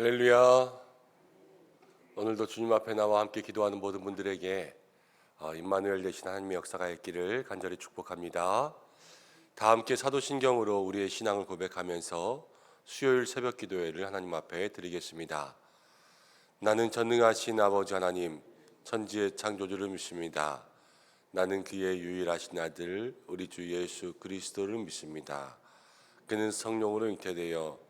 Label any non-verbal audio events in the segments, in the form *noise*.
할렐루야. 오늘도 주님 앞에 나와 함께 기도하는 모든 분들에게 어, 임마누엘 되신 하나님의 역사가 있기를 간절히 축복합니다. 다 함께 사도신경으로 우리의 신앙을 고백하면서 수요일 새벽 기도회를 하나님 앞에 드리겠습니다. 나는 전능하신 아버지 하나님 천지의 창조주를 믿습니다. 나는 그의 유일하신 아들 우리 주 예수 그리스도를 믿습니다. 그는 성령으로 잉태되어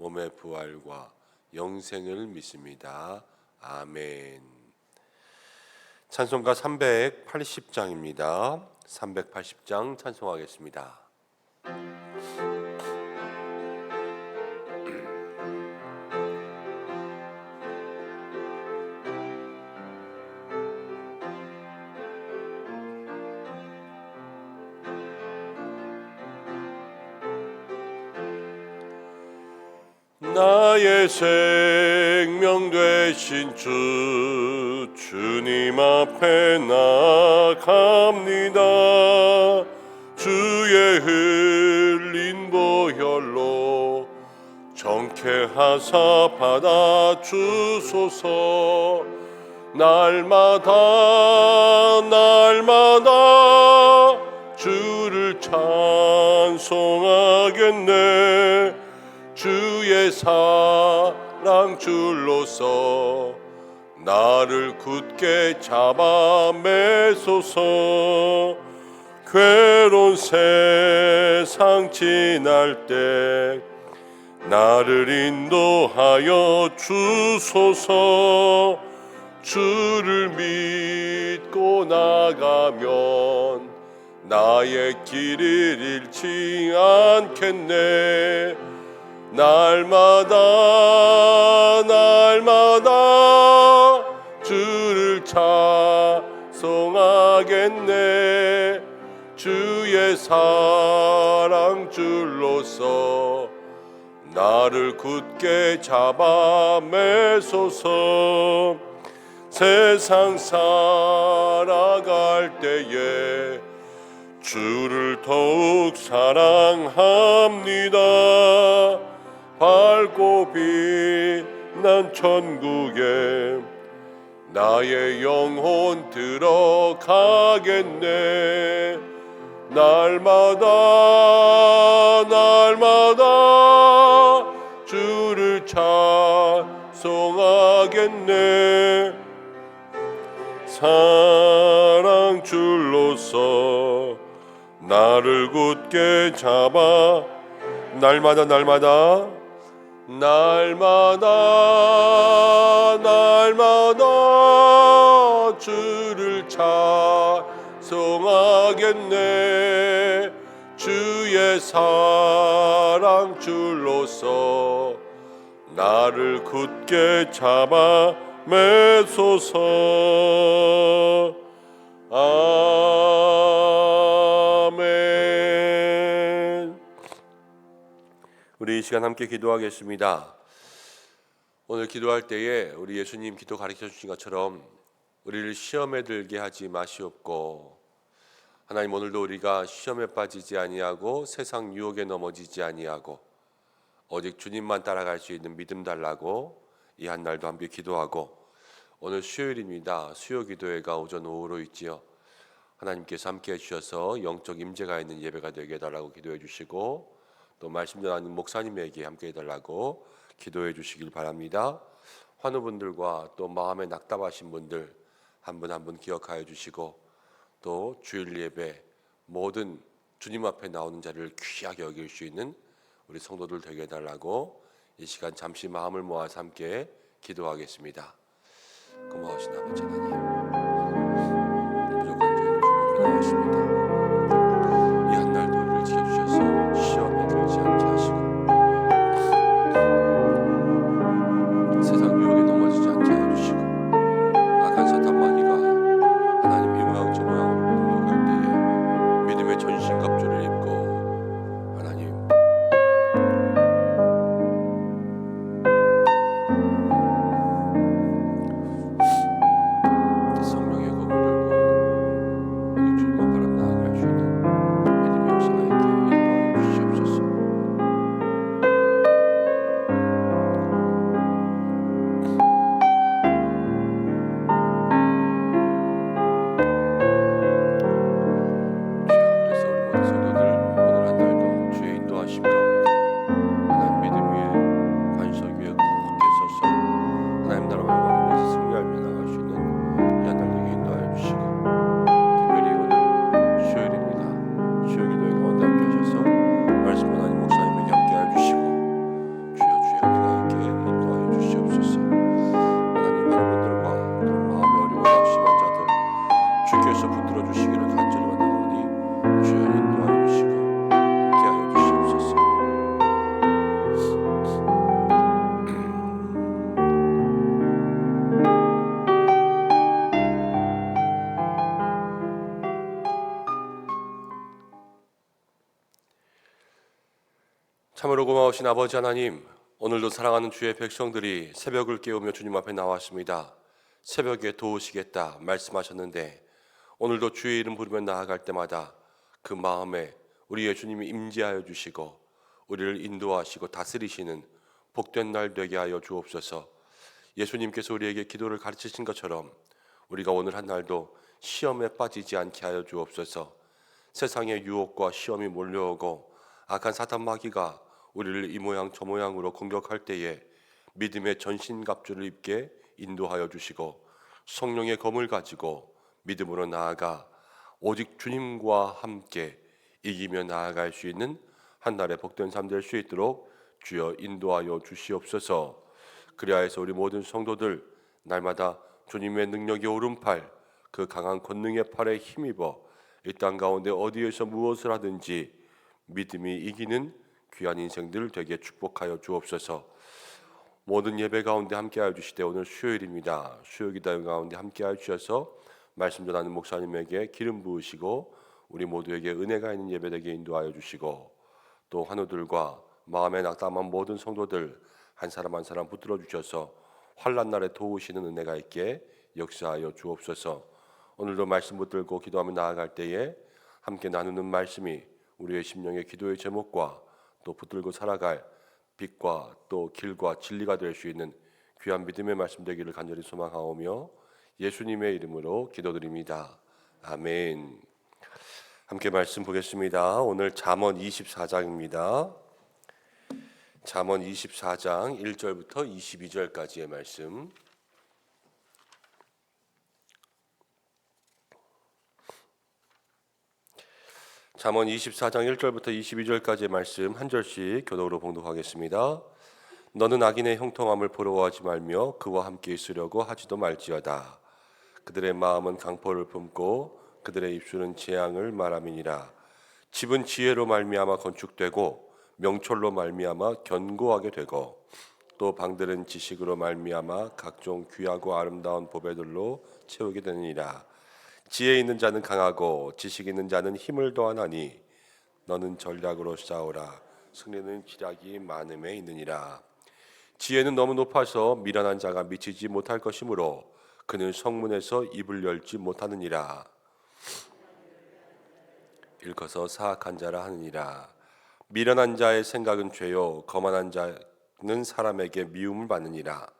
몸의 부활과 영생을 믿습니다. 아멘. 찬송가 380장입니다. 380장 찬송하겠습니다. 나의 생명 되신 주 주님 앞에 나갑니다. 주의 흘린 보혈로 정케하사 받아 주소서. 날마다 날마다 주를 찬송하겠네 주의 사랑 줄로서 나를 굳게 잡아 매소서. 괴로운 세상 지날 때 나를 인도하여 주소서. 주를 믿고 나가면 나의 길을 잃지 않겠네 날마다 날마다 주를 찬송하겠네. 주의 사랑 줄로서 나를 굳게 잡아 매소서. 세상 살아갈 때에 주를 더욱 사랑합니다 밝고 빛난 천국에 나의 영혼 들어가겠네. 날마다 날마다 주를 찬송하겠네. 사랑 줄로서 나를 굳게 잡아. 날마다 날마다 날마다 날마다 주를 찬송하겠네. 주의 사랑 줄로서 나를 굳게 잡아 매소서. 아 우리 이 시간 함께 기도하겠습니다. 오늘 기도할 때에 우리 예수님 기도 가르쳐 주신 것처럼 우리를 시험에 들게 하지 마시옵고 하나님 오늘도 우리가 시험에 빠지지 아니하고 세상 유혹에 넘어지지 아니하고 오직 주님만 따라갈 수 있는 믿음 달라고 이 한 날도 함께 기도하고 오늘 수요일입니다. 수요 기도회가 오전 오후로 있지요. 하나님께서 함께 해주셔서 영적 임재가 있는 예배가 되게 해달라고 기도해 주시고 또 말씀 전하는 목사님에게 함께 해달라고 기도해 주시길 바랍니다. 환우분들과 또 마음에 낙담하신 분들 한 분 한 분 기억하여 주시고 또 주일 예배 모든 주님 앞에 나오는 자를 귀하게 여길 수 있는 우리 성도들 되게 해달라고 이 시간 잠시 마음을 모아서 함께 기도하겠습니다. 고마우신 아버지 하나님 부족한 주님 앞에 나왔습니다. 고마우신 아버지 하나님, 오늘도 사랑하는 주의 백성들이 새벽을 깨우며 주님 앞에 나왔습니다. 새벽에 도우시겠다 말씀하셨는데 오늘도 주의 이름 부르며 나아갈 때마다 그 마음에 우리 예수님이 임재하여 주시고 우리를 인도하시고 다스리시는 복된 날 되게 하여 주옵소서. 예수님께서 우리에게 기도를 가르치신 것처럼 우리가 오늘 한 날도 시험에 빠지지 않게 하여 주옵소서. 세상의 유혹과 시험이 몰려오고 악한 사탄 마귀가 우리를 이 모양 저 모양으로 공격할 때에 믿음의 전신 갑주를 입게 인도하여 주시고 성령의 검을 가지고 믿음으로 나아가 오직 주님과 함께 이기며 나아갈 수 있는 한 날의 복된 삶 될 수 있도록 주여 인도하여 주시옵소서. 그리하여서 우리 모든 성도들 날마다 주님의 능력의 오른팔 그 강한 권능의 팔에 힘입어 이 땅 가운데 어디에서 무엇을 하든지 믿음이 이기는 귀한 인생들 되게 축복하여 주옵소서. 모든 예배 가운데 함께하여 주시되 오늘 수요일입니다. 수요기도 가운데 함께하여 주셔서 말씀 전하는 목사님에게 기름 부으시고 우리 모두에게 은혜가 있는 예배되게 인도하여 주시고 또 환우들과 마음에 낙담한 모든 성도들 한 사람 한 사람 붙들어 주셔서 환란 날에 도우시는 은혜가 있게 역사하여 주옵소서. 오늘도 말씀 붙들고 기도하며 나아갈 때에 함께 나누는 말씀이 우리의 심령의 기도의 제목과 또 붙들고 살아갈 빛과 또 길과 진리가 될 수 있는 귀한 믿음의 말씀 되기를 간절히 소망하오며 예수님의 이름으로 기도드립니다. 아멘. 함께 말씀 보겠습니다. 오늘 잠언 24장입니다. 잠언 24장 1절부터 22절까지의 말씀. 잠언 24장 1절부터 22절까지의 말씀 한 절씩 교독으로 봉독하겠습니다. 너는 악인의 형통함을 부러워하지 말며 그와 함께 있으려고 하지도 말지어다. 그들의 마음은 강포를 품고 그들의 입술은 재앙을 말함이니라. 집은 지혜로 말미암아 건축되고 명철로 말미암아 견고하게 되고 또 방들은 지식으로 말미암아 각종 귀하고 아름다운 보배들로 채우게 되느니라. 지혜 있는 자는 강하고 지식 있는 자는 힘을 더하나니 너는 전략으로 싸우라. 승리는 기략이 많음에 있느니라. 지혜는 너무 높아서 미련한 자가 미치지 못할 것이므로 그는 성문에서 입을 열지 못하느니라. 일커서 사악한 자라 하느니라. 미련한 자의 생각은 죄요. 거만한 자는 사람에게 미움을 받느니라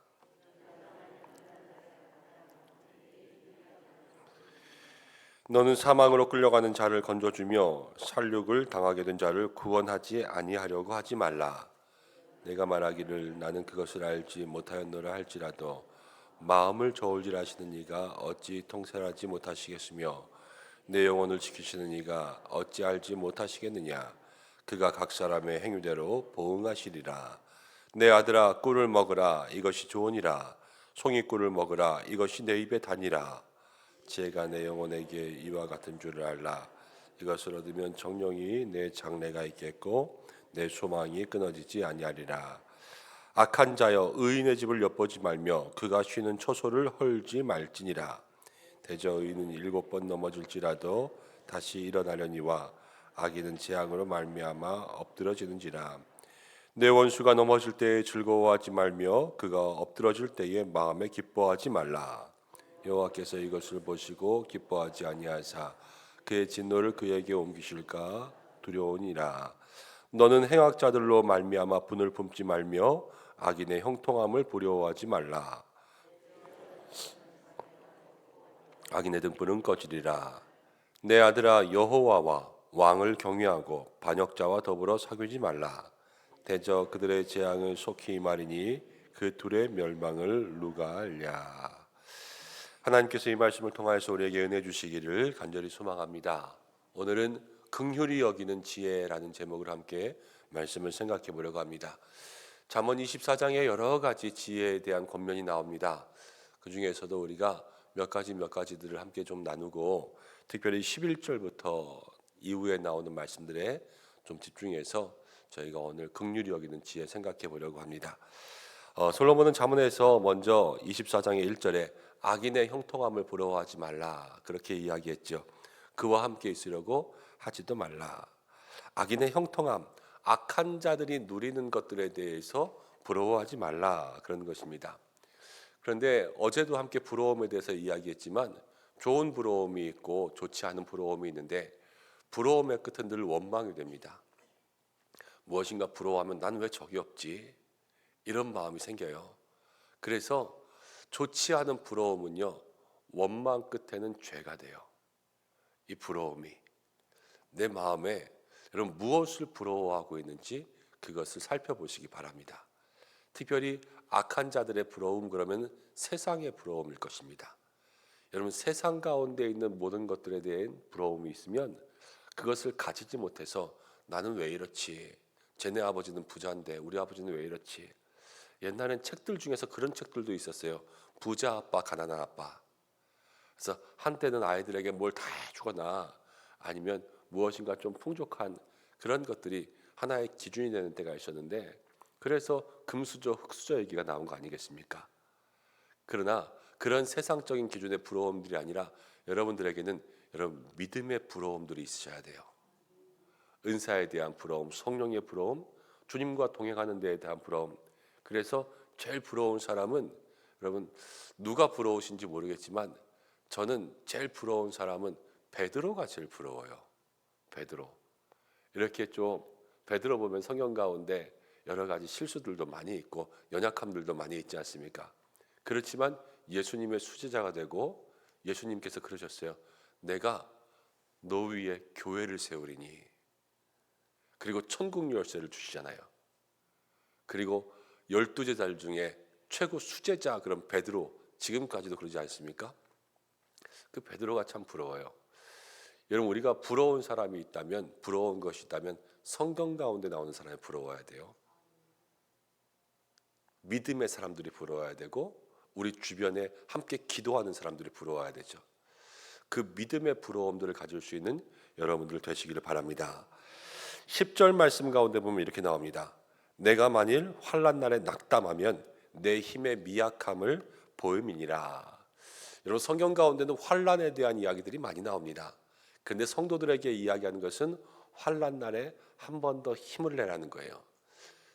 너는 사망으로 끌려가는 자를 건져주며 살육을 당하게 된 자를 구원하지 아니하려고 하지 말라. 내가 말하기를 나는 그것을 알지 못하였노라 할지라도 마음을 저울질하시는 이가 어찌 통찰하지 못하시겠으며 내 영혼을 지키시는 이가 어찌 알지 못하시겠느냐. 그가 각 사람의 행위대로 보응하시리라. 내 아들아 꿀을 먹으라 이것이 좋으니라. 송이 꿀을 먹으라 이것이 내 입에 다니라. 제가 내 영혼에게 이와 같은 줄을 알라. 이것을 얻으면 정령이 내 장래가 있겠고 내 소망이 끊어지지 아니하리라. 악한 자여 의인의 집을 엿보지 말며 그가 쉬는 처소를 헐지 말지니라. 대저 의인은 일곱 번 넘어질지라도 다시 일어나려니와 악인은 재앙으로 말미암아 엎드러지는지라 내 원수가 넘어질 때에 즐거워하지 말며 그가 엎드러질 때에 마음에 기뻐하지 말라 여호와께서 이것을 보시고 기뻐하지 아니하사 그의 진노를 그에게 옮기실까? 두려우니라. 너는 행악자들로 말미암아 분을 품지 말며 악인의 형통함을 부려워하지 말라. 악인의 등불은 꺼지리라. 내 아들아 여호와와 왕을 경외하고 반역자와 더불어 사귀지 말라. 대저 그들의 재앙을 속히 말이니 그 둘의 멸망을 누가 알랴 하나님께서 이 말씀을 통하여서 우리에게 은혜 주시기를 간절히 소망합니다. 오늘은 긍휼히 여기는 지혜라는 제목을 함께 말씀을 생각해 보려고 합니다. 잠언 24장에 여러 가지 지혜에 대한 권면이 나옵니다. 그 중에서도 우리가 몇 가지 몇 가지들을 함께 좀 나누고 특별히 11절부터 이후에 나오는 말씀들에 좀 집중해서 저희가 오늘 긍휼히 여기는 지혜 생각해 보려고 합니다. 어, 솔로몬은 자문에서 먼저 24장의 1절에 악인의 형통함을 부러워하지 말라 그렇게 이야기했죠. 그와 함께 있으려고 하지도 말라. 악인의 형통함, 악한 자들이 누리는 것들에 대해서 부러워하지 말라 그런 것입니다. 그런데 어제도 함께 부러움에 대해서 이야기했지만 좋은 부러움이 있고 좋지 않은 부러움이 있는데 부러움의 끝은 늘 원망이 됩니다. 무엇인가 부러워하면 난왜 적이 없지? 이런 마음이 생겨요. 그래서 좋지 않은 부러움은요, 원망 끝에는 죄가 돼요. 이 부러움이. 내 마음에 여러분 무엇을 부러워하고 있는지 그것을 살펴보시기 바랍니다. 특별히 악한 자들의 부러움 그러면 세상의 부러움일 것입니다. 여러분 세상 가운데 있는 모든 것들에 대한 부러움이 있으면 그것을 가지지 못해서 나는 왜 이렇지? 쟤네 아버지는 부자인데 우리 아버지는 왜 이렇지? 옛날엔 책들 중에서 그런 책들도 있었어요. 부자 아빠, 가난한 아빠. 그래서 한때는 아이들에게 뭘다 해주거나 아니면 무엇인가 좀 풍족한 그런 것들이 하나의 기준이 되는 때가 있었는데 그래서 금수저, 흑수저 얘기가 나온 거 아니겠습니까? 그러나 그런 세상적인 기준의 부러움들이 아니라 여러분들에게는 여러분 믿음의 부러움들이 있으셔야 돼요. 은사에 대한 부러움, 성령의 부러움, 주님과 동행하는 데에 대한 부러움. 그래서 제일 부러운 사람은 여러분 누가 부러우신지 모르겠지만 저는 제일 부러운 사람은 베드로가 제일 부러워요. 베드로. 이렇게 좀 베드로 보면 성경 가운데 여러 가지 실수들도 많이 있고 연약함들도 많이 있지 않습니까? 그렇지만 예수님의 수제자가 되고 예수님께서 그러셨어요. 내가 너 위에 교회를 세우리니 그리고 천국 열쇠를 주시잖아요. 그리고 열두 제자 중에 최고 수제자 그런 베드로 지금까지도 그러지 않습니까? 그 베드로가 참 부러워요. 여러분 우리가 부러운 사람이 있다면 부러운 것이 있다면 성경 가운데 나오는 사람이 부러워야 돼요. 믿음의 사람들이 부러워야 되고 우리 주변에 함께 기도하는 사람들이 부러워야 되죠. 그 믿음의 부러움들을 가질 수 있는 여러분들 되시기를 바랍니다. 10절 말씀 가운데 보면 이렇게 나옵니다. 내가 만일 환란 날에 낙담하면 내 힘의 미약함을 보임이니라. 여러분 성경 가운데는 환란에 대한 이야기들이 많이 나옵니다. 그런데 성도들에게 이야기하는 것은 환란 날에 한 번 더 힘을 내라는 거예요.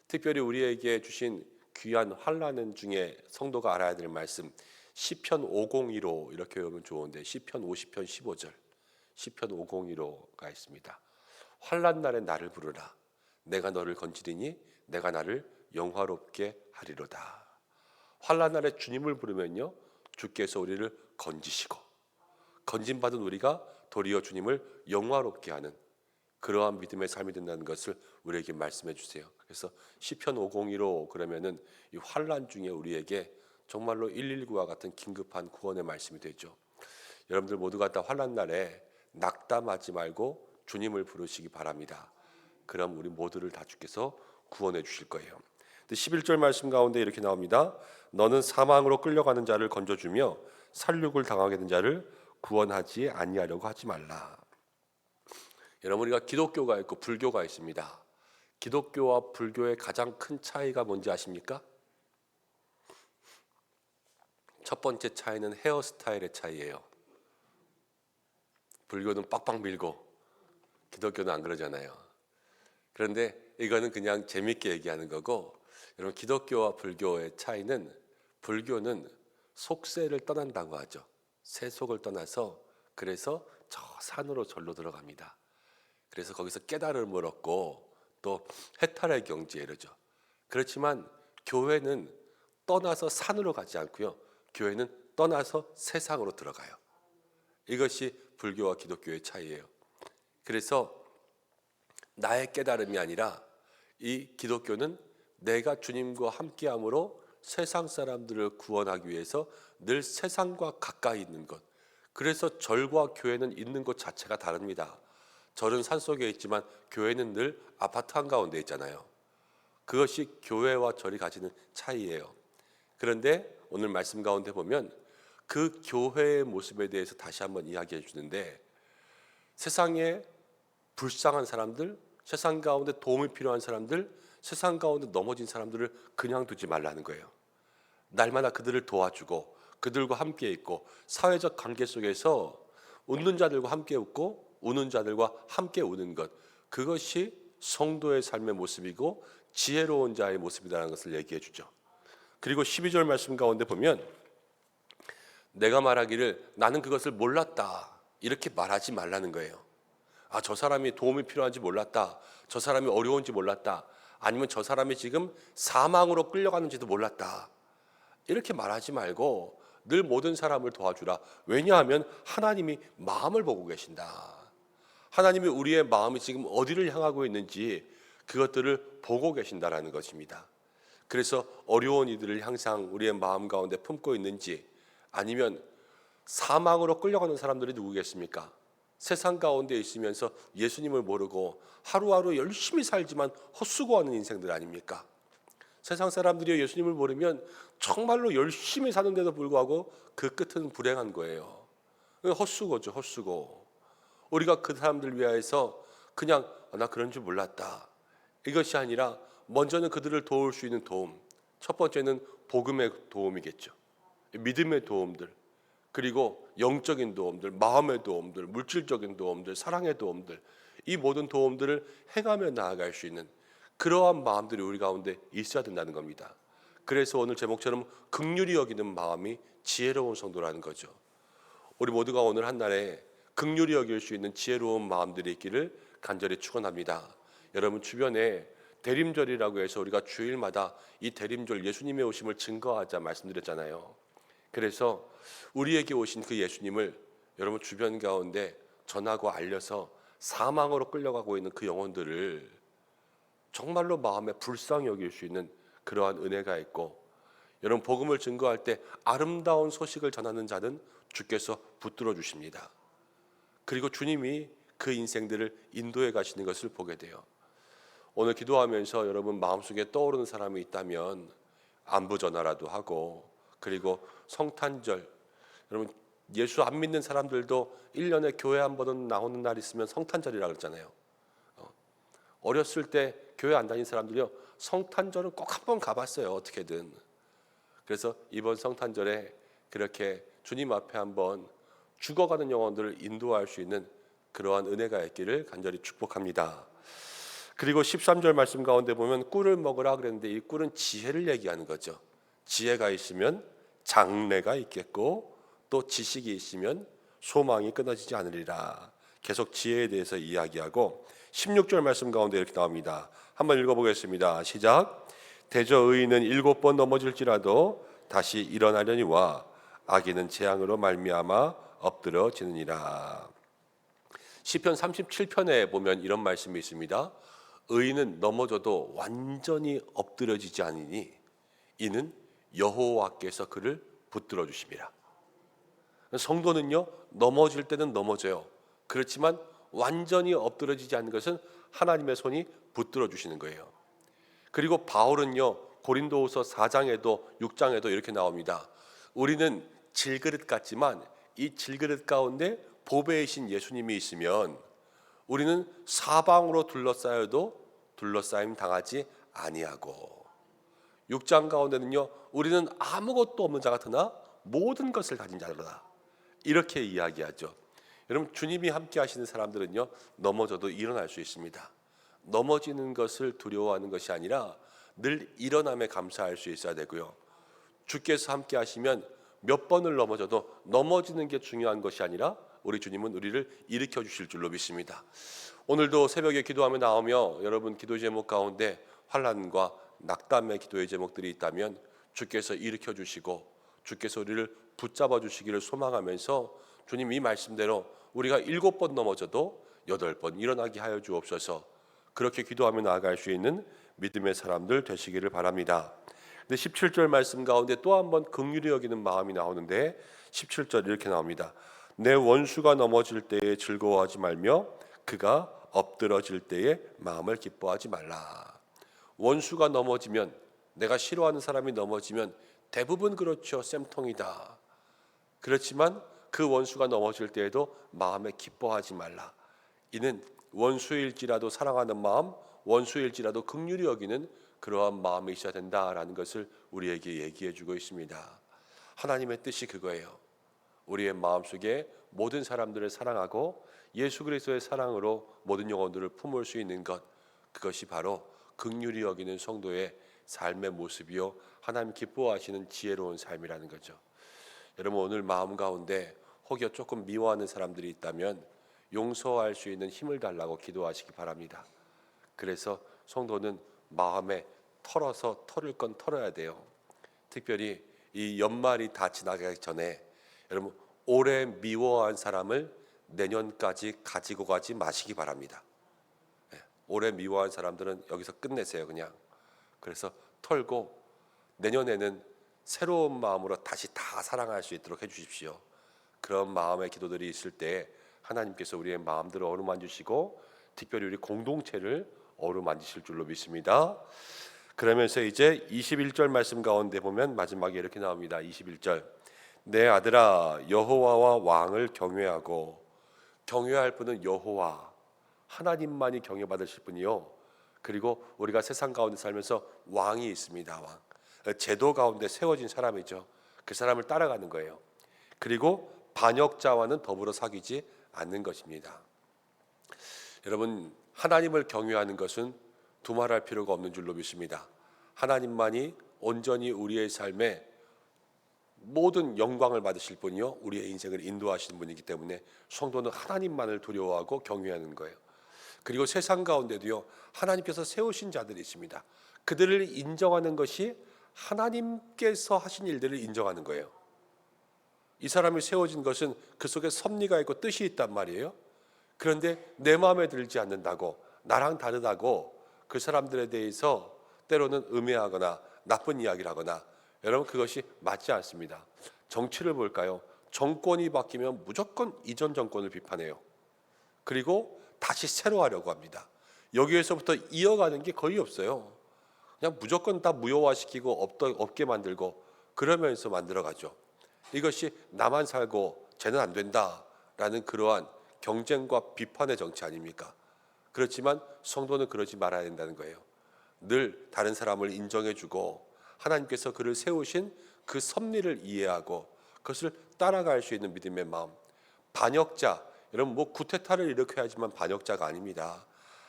특별히 우리에게 주신 귀한 환란 중에 성도가 알아야 될 말씀 시편 502로 이렇게 외우면 좋은데 시편 50편 15절 시편 502로가 있습니다. 환란 날에 나를 부르라 내가 너를 건지리니 내가 나를 영화롭게 하리로다. 환란 날에 주님을 부르면요 주께서 우리를 건지시고 건진 받은 우리가 도리어 주님을 영화롭게 하는 그러한 믿음의 삶이 된다는 것을 우리에게 말씀해 주세요. 그래서 시편 502로 그러면은 이 환란 중에 우리에게 정말로 119와 같은 긴급한 구원의 말씀이 되죠. 여러분들 모두가 다 환란 날에 낙담하지 말고 주님을 부르시기 바랍니다. 그럼 우리 모두를 다 주께서 구원해 주실 거예요. 11절 말씀 가운데 이렇게 나옵니다. 너는 사망으로 끌려가는 자를 건져주며 살육을 당하게 된 자를 구원하지 아니하려고 하지 말라. 여러분 우리가 기독교가 있고 불교가 있습니다. 기독교와 불교의 가장 큰 차이가 뭔지 아십니까? 첫 번째 차이는 헤어스타일의 차이예요. 불교는 빡빡 밀고 기독교는 안 그러잖아요. 그런데 이거는 그냥 재밌게 얘기하는 거고 여러분 기독교와 불교의 차이는 불교는 속세를 떠난다고 하죠. 세속을 떠나서 그래서 저 산으로 절로 들어갑니다. 그래서 거기서 깨달음을 얻고 또 해탈의 경지에 이르죠. 그렇지만 교회는 떠나서 산으로 가지 않고요. 교회는 떠나서 세상으로 들어가요. 이것이 불교와 기독교의 차이예요. 그래서 나의 깨달음이 아니라 이 기독교는 내가 주님과 함께함으로 세상 사람들을 구원하기 위해서 늘 세상과 가까이 있는 것. 그래서 절과 교회는 있는 곳 자체가 다릅니다. 절은 산 속에 있지만 교회는 늘 아파트 한 가운데 있잖아요. 그것이 교회와 절이 가지는 차이예요. 그런데 오늘 말씀 가운데 보면 그 교회의 모습에 대해서 다시 한번 이야기해 주는데 세상에 불쌍한 사람들, 세상 가운데 도움이 필요한 사람들, 세상 가운데 넘어진 사람들을 그냥 두지 말라는 거예요. 날마다 그들을 도와주고 그들과 함께 있고 사회적 관계 속에서 웃는 자들과 함께 웃고 우는 자들과 함께 우는 것 그것이 성도의 삶의 모습이고 지혜로운 자의 모습이라는 것을 얘기해 주죠. 그리고 12절 말씀 가운데 보면 내가 말하기를 나는 그것을 몰랐다 이렇게 말하지 말라는 거예요. 아, 저 사람이 도움이 필요한지 몰랐다. 저 사람이 어려운지 몰랐다. 아니면 저 사람이 지금 사망으로 끌려가는지도 몰랐다. 이렇게 말하지 말고 늘 모든 사람을 도와주라. 왜냐하면 하나님이 마음을 보고 계신다. 하나님이 우리의 마음이 지금 어디를 향하고 있는지 그것들을 보고 계신다라는 것입니다. 그래서 어려운 이들을 항상 우리의 마음 가운데 품고 있는지 아니면 사망으로 끌려가는 사람들이 누구겠습니까? 세상 가운데 있으면서 예수님을 모르고 하루하루 열심히 살지만 헛수고하는 인생들 아닙니까? 세상 사람들이 예수님을 모르면 정말로 열심히 사는데도 불구하고 그 끝은 불행한 거예요. 헛수고죠, 헛수고. 우리가 그 사람들 위하여서 그냥 아, 나 그런 줄 몰랐다. 이것이 아니라 먼저는 그들을 도울 수 있는 도움. 첫 번째는 복음의 도움이겠죠. 믿음의 도움들. 그리고 영적인 도움들, 마음의 도움들, 물질적인 도움들, 사랑의 도움들. 이 모든 도움들을 행하며 나아갈 수 있는 그러한 마음들이 우리 가운데 있어야 된다는 겁니다. 그래서 오늘 제목처럼 극률이 여기는 마음이 지혜로운 성도라는 거죠. 우리 모두가 오늘 한 날에 극률이 여길 수 있는 지혜로운 마음들이 있기를 간절히 축원합니다. 여러분 주변에 대림절이라고 해서 우리가 주일마다 이 대림절 예수님의 오심을 증거하자 말씀드렸잖아요. 그래서 우리에게 오신 그 예수님을 여러분 주변 가운데 전하고 알려서 사망으로 끌려가고 있는 그 영혼들을 정말로 마음에 불쌍히 여길 수 있는 그러한 은혜가 있고 여러분 복음을 증거할 때 아름다운 소식을 전하는 자는 주께서 붙들어 주십니다. 그리고 주님이 그 인생들을 인도해 가시는 것을 보게 돼요. 오늘 기도하면서 여러분 마음속에 떠오르는 사람이 있다면 안부 전화라도 하고 그리고 성탄절 여러분 예수 안 믿는 사람들도 1년에 교회 한 번은 나오는 날 있으면 성탄절이라 그러잖아요. 어. 어렸을 때 교회 안 다닌 사람들이요 성탄절은 꼭 한 번 가봤어요 어떻게든. 그래서 이번 성탄절에 그렇게 주님 앞에 한번 죽어가는 영혼들을 인도할 수 있는 그러한 은혜가 있기를 간절히 축복합니다. 그리고 13절 말씀 가운데 보면 꿀을 먹으라 그랬는데 이 꿀은 지혜를 얘기하는 거죠. 지혜가 있으면 장래가 있겠고 또 지식이 있으면 소망이 끊어지지 않으리라. 계속 지혜에 대해서 이야기하고 16절 말씀 가운데 이렇게 나옵니다. 한번 읽어보겠습니다. 시작. 대저 의인은 일곱 번 넘어질지라도 다시 일어나려니와 악인은 재앙으로 말미암아 엎드러지느니라. 시편 37편에 보면 이런 말씀이 있습니다. 의인은 넘어져도 완전히 엎드려지지 않으니 이는 여호와께서 그를 붙들어 주심이라. 성도는요 넘어질 때는 넘어져요. 그렇지만 완전히 엎드러지지 않는 것은 하나님의 손이 붙들어 주시는 거예요. 그리고 바울은요 고린도후서 4장에도 6장에도 이렇게 나옵니다. 우리는 질그릇 같지만 이 질그릇 가운데 보배이신 예수님이 있으면 우리는 사방으로 둘러싸여도 둘러싸임 당하지 아니하고 6장 가운데는요 우리는 아무것도 없는 자 같으나 모든 것을 가진 자로다 이렇게 이야기하죠 여러분 주님이 함께 하시는 사람들은요 넘어져도 일어날 수 있습니다. 넘어지는 것을 두려워하는 것이 아니라 늘 일어남에 감사할 수 있어야 되고요. 주께서 함께 하시면 몇 번을 넘어져도 넘어지는 게 중요한 것이 아니라 우리 주님은 우리를 일으켜 주실 줄로 믿습니다. 오늘도 새벽에 기도하며 나오며 여러분 기도 제목 가운데 환란과 낙담의 기도의 제목들이 있다면 주께서 일으켜 주시고 주께서 우리를 붙잡아 주시기를 소망하면서 주님 이 말씀대로 우리가 일곱 번 넘어져도 여덟 번 일어나게 하여 주옵소서. 그렇게 기도하며 나아갈 수 있는 믿음의 사람들 되시기를 바랍니다. 근데 17절 말씀 가운데 또 한 번 긍휼히 여기는 마음이 나오는데 17절 이렇게 나옵니다. 내 원수가 넘어질 때에 즐거워하지 말며 그가 엎드러질 때에 마음을 기뻐하지 말라. 원수가 넘어지면 내가 싫어하는 사람이 넘어지면 대부분 그렇죠. 쌤통이다. 그렇지만 그 원수가 넘어질 때에도 마음에 기뻐하지 말라. 이는 원수일지라도 사랑하는 마음, 원수일지라도 긍휼히 여기는 그러한 마음이 있어야 된다라는 것을 우리에게 얘기해 주고 있습니다. 하나님의 뜻이 그거예요. 우리의 마음속에 모든 사람들을 사랑하고 예수 그리스도의 사랑으로 모든 영혼들을 품을 수 있는 것 그것이 바로 긍휼히 여기는 성도의 삶의 모습이요 하나님 기뻐하시는 지혜로운 삶이라는 거죠. 여러분 오늘 마음 가운데 혹여 조금 미워하는 사람들이 있다면 용서할 수 있는 힘을 달라고 기도하시기 바랍니다. 그래서 성도는 마음에 털어서 털을 건 털어야 돼요. 특별히 이 연말이 다 지나가기 전에 여러분 올해 미워한 사람을 내년까지 가지고 가지 마시기 바랍니다. 예, 올해 미워한 사람들은 여기서 끝내세요, 그냥. 그래서 털고 내년에는 새로운 마음으로 다시 다 사랑할 수 있도록 해주십시오. 그런 마음의 기도들이 있을 때 하나님께서 우리의 마음들을 어루만지시고 특별히 우리 공동체를 어루만지실 줄로 믿습니다. 그러면서 이제 21절 말씀 가운데 보면 마지막에 이렇게 나옵니다. 21절. 내 아들아 여호와와 왕을 경외하고 경외할 분은 여호와 하나님만이 경외받으실 분이요. 그리고 우리가 세상 가운데 살면서 왕이 있습니다. 왕. 제도 가운데 세워진 사람이죠. 그 사람을 따라가는 거예요. 그리고 반역자와는 더불어 사귀지 않는 것입니다. 여러분 하나님을 경외하는 것은 두말할 필요가 없는 줄로 믿습니다. 하나님만이 온전히 우리의 삶에 모든 영광을 받으실 분이요 우리의 인생을 인도하시는 분이기 때문에 성도는 하나님만을 두려워하고 경외하는 거예요. 그리고 세상 가운데도요 하나님께서 세우신 자들이 있습니다. 그들을 인정하는 것이 하나님께서 하신 일들을 인정하는 거예요. 이 사람이 세워진 것은 그 속에 섭리가 있고 뜻이 있단 말이에요. 그런데 내 마음에 들지 않는다고 나랑 다르다고 그 사람들에 대해서 때로는 음해하거나 나쁜 이야기를 하거나 여러분 그것이 맞지 않습니다. 정치를 볼까요? 정권이 바뀌면 무조건 이전 정권을 비판해요. 그리고 다시 새로 하려고 합니다. 여기에서부터 이어가는 게 거의 없어요. 그냥 무조건 다 무효화시키고 없게 만들고 그러면서 만들어가죠. 이것이 나만 살고 쟤는 안 된다라는 그러한 경쟁과 비판의 정치 아닙니까? 그렇지만 성도는 그러지 말아야 된다는 거예요. 늘 다른 사람을 인정해주고 하나님께서 그를 세우신 그 섭리를 이해하고 그것을 따라갈 수 있는 믿음의 마음. 반역자, 여러분 뭐 구테타를 일으켜야지만 반역자가 아닙니다.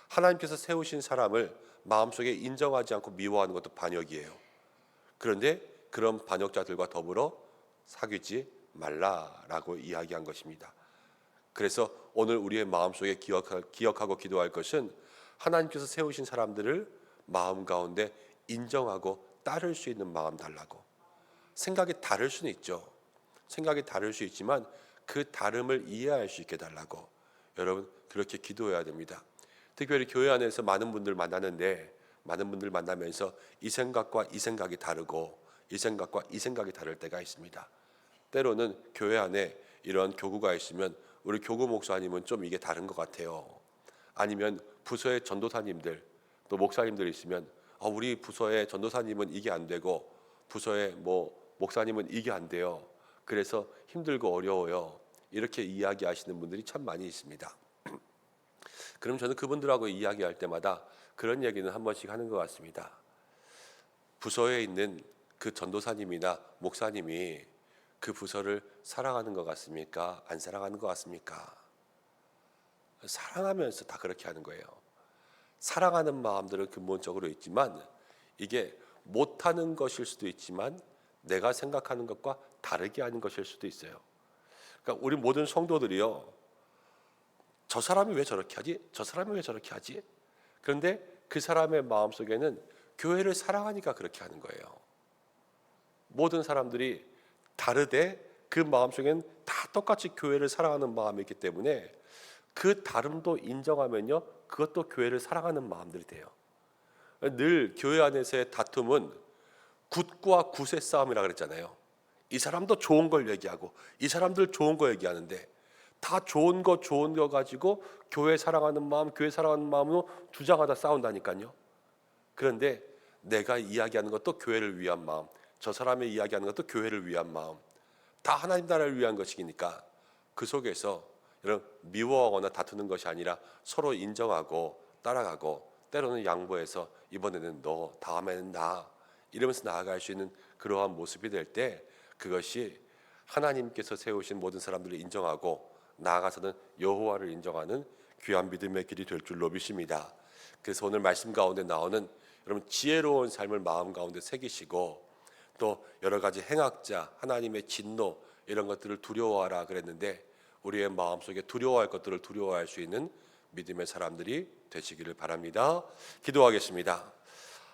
하나님께서 세우신 사람을 마음속에 인정하지 않고 미워하는 것도 반역이에요. 그런데 그런 반역자들과 더불어 사귀지 말라라고 이야기한 것입니다. 그래서 오늘 우리의 마음속에 기억하고 기도할 것은 하나님께서 세우신 사람들을 마음 가운데 인정하고 따를 수 있는 마음 달라고. 생각이 다를 수는 있죠. 생각이 다를 수 있지만 그 다름을 이해할 수 있게 달라고. 여러분 그렇게 기도해야 됩니다. 특별히 교회 안에서 많은 분들 만나는데 많은 분들 만나면서 이 생각과 이 생각이 다르고 이 생각과 이 생각이 다를 때가 있습니다. 때로는 교회 안에 이런 교구가 있으면 우리 교구 목사님은 좀 이게 다른 것 같아요. 아니면 부서의 전도사님들 또 목사님들 있으면 아, 우리 부서의 전도사님은 이게 안 되고 부서의 뭐 목사님은 이게 안 돼요. 그래서 힘들고 어려워요. 이렇게 이야기하시는 분들이 참 많이 있습니다. *clears throat* 그럼 저는 그분들하고 이야기할 때마다 그런 얘기는 한 번씩 하는 것 같습니다. 부서에 있는 그 전도사님이나 목사님이 그 부서를 사랑하는 것 같습니까? 안 사랑하는 것 같습니까? 사랑하면서 다 그렇게 하는 거예요. 사랑하는 마음들은 근본적으로 있지만 이게 못하는 것일 수도 있지만 내가 생각하는 것과 다르게 하는 것일 수도 있어요. 그러니까 우리 모든 성도들이요. 저 사람이 왜 저렇게 하지? 저 사람이 왜 저렇게 하지? 그런데 그 사람의 마음 속에는 교회를 사랑하니까 그렇게 하는 거예요. 모든 사람들이 다르되 그 마음 속에는 다 똑같이 교회를 사랑하는 마음이 있기 때문에 그 다름도 인정하면요. 그것도 교회를 사랑하는 마음들이 돼요. 늘 교회 안에서의 다툼은 굿과 굿의 싸움이라 그랬잖아요. 이 사람도 좋은 걸 얘기하고 이 사람들 좋은 거 얘기하는데 다 좋은 거 좋은 거 가지고 교회 사랑하는 마음, 교회 사랑하는 마음으로 주장하다 싸운다니까요. 그런데 내가 이야기하는 것도 교회를 위한 마음, 저 사람이 이야기하는 것도 교회를 위한 마음, 다 하나님 나라를 위한 것이니까 그 속에서 이런 미워하거나 다투는 것이 아니라 서로 인정하고 따라가고 때로는 양보해서 이번에는 너, 다음에는 나 이러면서 나아갈 수 있는 그러한 모습이 될 때 그것이 하나님께서 세우신 모든 사람들을 인정하고 나아가서는 여호와를 인정하는 귀한 믿음의 길이 될 줄로 믿습니다. 그래서 오늘 말씀 가운데 나오는 여러분 지혜로운 삶을 마음 가운데 새기시고 또 여러 가지 행악자 하나님의 진노 이런 것들을 두려워하라 그랬는데 우리의 마음 속에 두려워할 것들을 두려워할 수 있는 믿음의 사람들이 되시기를 바랍니다. 기도하겠습니다.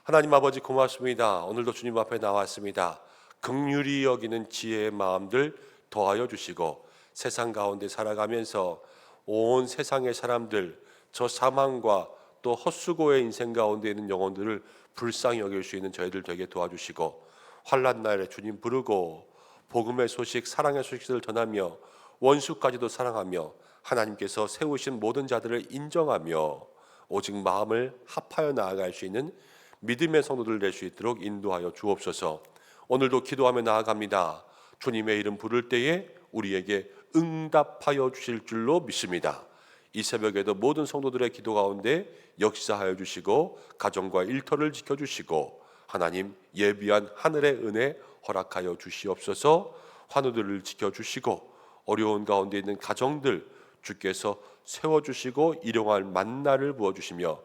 하나님 아버지 고맙습니다. 오늘도 주님 앞에 나왔습니다. 극률이 여기는 지혜의 마음들 더하여 주시고 세상 가운데 살아가면서 온 세상의 사람들 저 사망과 또 헛수고의 인생 가운데 있는 영혼들을 불쌍히 여길 수 있는 저희들 되게 도와주시고 환란 날에 주님 부르고 복음의 소식 사랑의 소식을 전하며 원수까지도 사랑하며 하나님께서 세우신 모든 자들을 인정하며 오직 마음을 합하여 나아갈 수 있는 믿음의 성도들 될 수 있도록 인도하여 주옵소서. 오늘도 기도하며 나아갑니다. 주님의 이름 부를 때에 우리에게 응답하여 주실 줄로 믿습니다. 이 새벽에도 모든 성도들의 기도 가운데 역사하여 주시고 가정과 일터를 지켜 주시고 하나님 예비한 하늘의 은혜 허락하여 주시옵소서. 환우들을 지켜 주시고 어려운 가운데 있는 가정들 주께서 세워 주시고 일용할 만나를 부어 주시며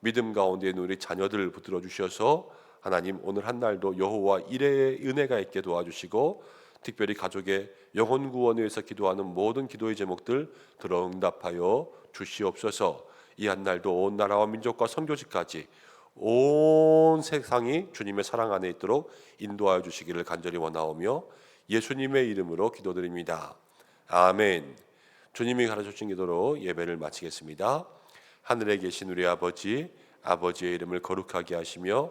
믿음 가운데 있는 우리 자녀들을 붙들어 주셔서 하나님 오늘 한 날도 여호와 일의 은혜가 있게 도와주시고 특별히 가족의 영혼 구원을 위해서 기도하는 모든 기도의 제목들 들어 응답하여 주시옵소서. 이 한 날도 온 나라와 민족과 선교지까지 온 세상이 주님의 사랑 안에 있도록 인도하여 주시기를 간절히 원하오며 예수님의 이름으로 기도드립니다. 아멘. 주님이 가르쳐 주신 기도로 예배를 마치겠습니다. 하늘에 계신 우리 아버지, 아버지의 이름을 거룩하게 하시며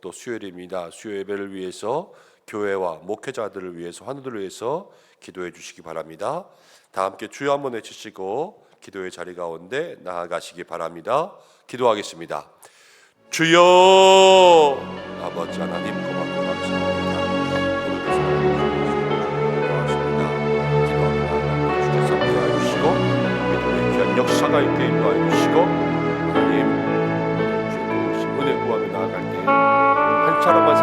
또 수요일입니다. 수요 예배를 위해서 교회와 목회자들을 위해서 환우들을 위해서 기도해 주시기 바랍니다. 다 함께 주여 한번 외치시고 기도의 자리 가운데 나아가시기 바랍니다. 기도하겠습니다. 주여 아버지 하나님 고맙고 감사합니다. 귀한 역사가 있게 인도하여 주시고 하나님 주의 은혜 구하며 나아갈 때 한 사람만